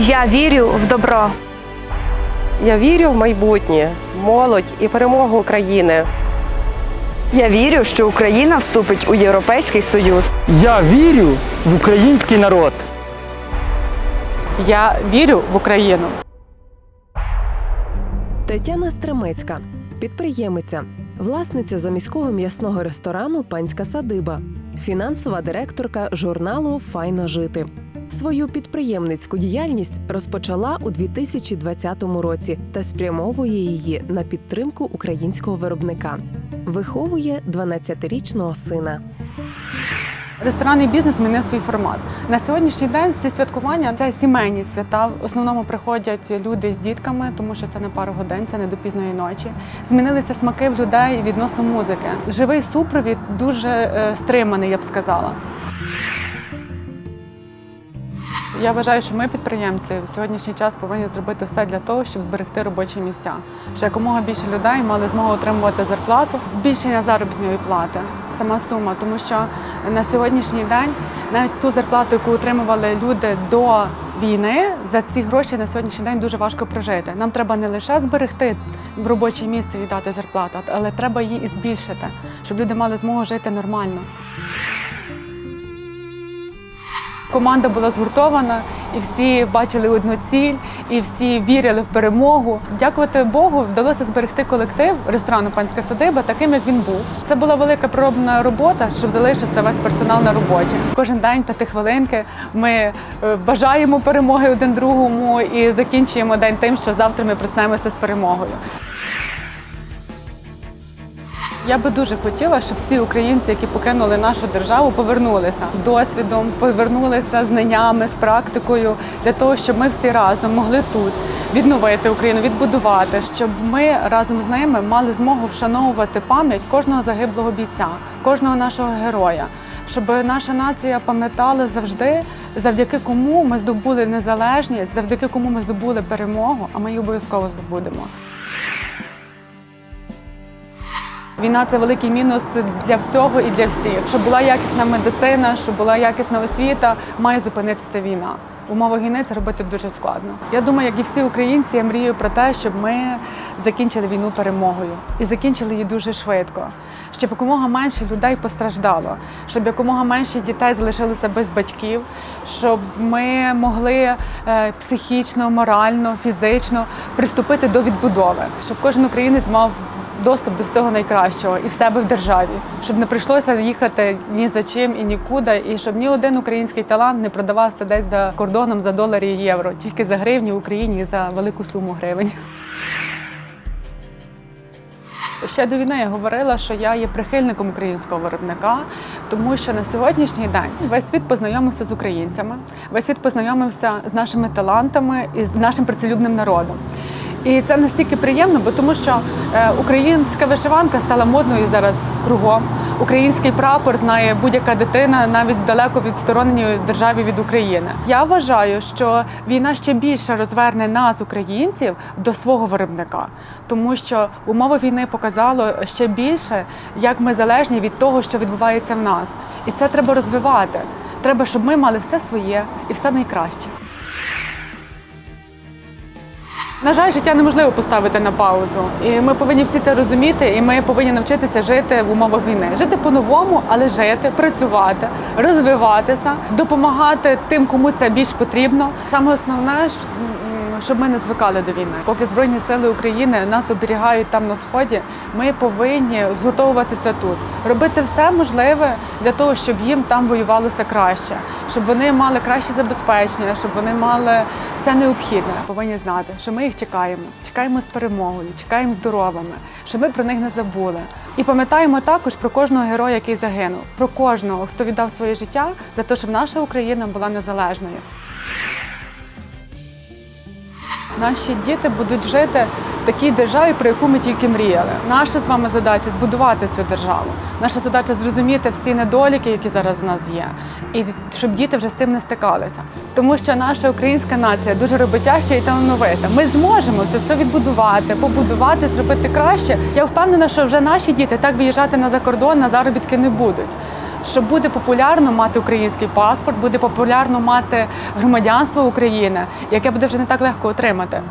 Я вірю в добро. Я вірю в майбутнє, молодь і перемогу України. Я вірю, що Україна вступить у Європейський Союз. Я вірю в український народ. Я вірю в Україну. Тетяна Стремецька, підприємиця, власниця заміського м'ясного ресторану Панська садиба, фінансова директорка журналу Файно жити. Свою підприємницьку діяльність розпочала у 2020 році та спрямовує її на підтримку українського виробника. Виховує 12-річного сина. Ресторанний бізнес змінив свій формат. На сьогоднішній день всі святкування це сімейні свята. В основному приходять люди з дітками, тому що це не пару годин, це не до пізної ночі. Змінилися смаки в людей відносно музики. Живий супровід дуже е, стриманий, я б сказала. Я вважаю, що ми, підприємці, в сьогоднішній час повинні зробити все для того, щоб зберегти робочі місця, щоб якомога більше людей мали змогу отримувати зарплату, збільшення заробітної плати, сама сума, тому що на сьогоднішній день навіть ту зарплату, яку отримували люди до війни, за ці гроші на сьогоднішній день дуже важко прожити. Нам треба не лише зберегти робоче місце і дати зарплату, але треба її і збільшити, щоб люди мали змогу жити нормально. Команда була згуртована, і всі бачили одну ціль, і всі вірили в перемогу. Дякувати Богу, вдалося зберегти колектив ресторану Панська садиба таким, як він був. Це була велика проробна робота, щоб залишився весь персонал на роботі. Кожен день п'ятихвилинки ми е, бажаємо перемоги один другому і закінчуємо день тим, що завтра ми проснемося з перемогою. Я би дуже хотіла, щоб всі українці, які покинули нашу державу, повернулися з досвідом, повернулися знаннями, з практикою для того, щоб ми всі разом могли тут відновити Україну, відбудувати, щоб ми разом з ними мали змогу вшановувати пам'ять кожного загиблого бійця, кожного нашого героя. Щоб наша нація пам'ятала завжди, завдяки кому ми здобули незалежність, завдяки кому ми здобули перемогу, а ми її обов'язково здобудемо. Війна це великий мінус для всього і для всіх. Щоб була якісна медицина, щоб була якісна освіта, має зупинитися війна. В це робити дуже складно. Я думаю, як і всі українці, я мрію про те, щоб ми закінчили війну перемогою і закінчили її дуже швидко. Щоб якомога менше людей постраждало, щоб якомога менше дітей залишилося без батьків, щоб ми могли е, психічно, морально, фізично приступити до відбудови, щоб кожен українець мав доступ до всього найкращого і в себе в державі, щоб не прийшлося їхати ні за чим і нікуди, і щоб ні один український талант не продавався десь за кордоном за доларі і євро, тільки за гривні в Україні і за велику суму гривень. Ще до війни я говорила, що я є прихильником українського виробника, тому що на сьогоднішній день весь світ познайомився з українцями, весь світ познайомився з нашими талантами і з нашим працелюбним народом. І це настільки приємно, бо тому що е, українська вишиванка стала модною зараз кругом. Український прапор знає будь-яка дитина, навіть далеко відстороненій державі від України. Я вважаю, що війна ще більше розверне нас, українців, до свого виробника, тому що умови війни показало ще більше, як ми залежні від того, що відбувається в нас, і це треба розвивати. Треба, щоб ми мали все своє і все найкраще. На жаль, життя неможливо поставити на паузу, і ми повинні всі це розуміти, і ми повинні навчитися жити в умовах війни. Жити по-новому, але жити, працювати, розвиватися, допомагати тим, кому це більш потрібно. Саме основне Щоб ми не звикали до війни. Поки Збройні сили України нас оберігають там на сході, ми повинні згуртовуватися тут, робити все можливе для того, щоб їм там воювалося краще, щоб вони мали краще забезпечення, щоб вони мали все необхідне. Повинні знати, що ми їх чекаємо, чекаємо з перемогою, чекаємо здоровими, щоб ми про них не забули. І пам'ятаємо також про кожного героя, який загинув, про кожного, хто віддав своє життя за те, щоб наша Україна була незалежною. Наші діти будуть жити в такій державі, про яку ми тільки мріяли. Наша з вами задача збудувати цю державу. Наша задача зрозуміти всі недоліки, які зараз в нас є, і щоб діти вже з цим не стикалися. Тому що наша українська нація дуже роботяща і талановита. Ми зможемо це все відбудувати, побудувати, зробити краще. Я впевнена, що вже наші діти так виїжджати на закордон на заробітки не будуть. Що буде популярно мати український паспорт, буде популярно мати громадянство України, яке буде вже не так легко отримати.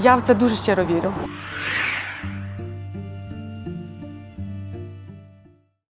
Я в це дуже щиро вірю.